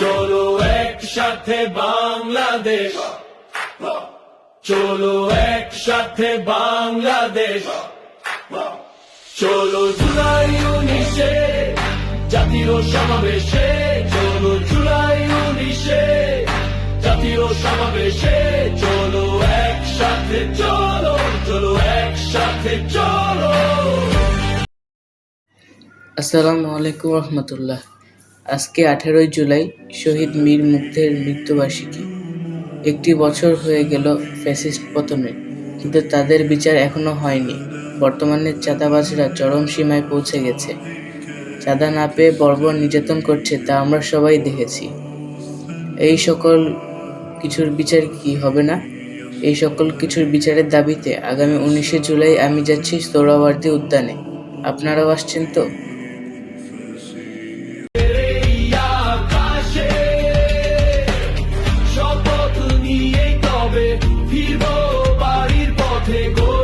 চলো একসাথে বাংলাদেশ। চলো একসাথে বাংলাদেশ। চলো জুলাই উনিশে জাতীয় সমাবেশে। চলো জুলাই উনিশে জাতীয় সমাবেশে। চলো একসাথে চলো চলো একসাথে চলো। আসসালামু আলাইকুম রহমতুল্লাহ। আজকে আঠেরোই জুলাই, শহীদ মীর মুগ্ধের মৃত্যুবার্ষিকী। একটি বছর হয়ে গেল ফ্যাসিস্ট পতনের, কিন্তু তাদের বিচার এখনও হয়নি। বর্তমানে চাঁদাবাজরা চরম সীমায় পৌঁছে গেছে। চাঁদা না পেয়ে বর্বর নির্যাতন করছে তা আমরা সবাই দেখেছি। এই সকল কিছুর বিচার কি হবে না? এই সকল কিছুর বিচারের দাবিতে আগামী উনিশে জুলাই আমি যাচ্ছি সোহরাওয়ার্দী উদ্যানে। আপনারাও আসছেন তো? তবে ফিরবো বাড়ির পথে গো।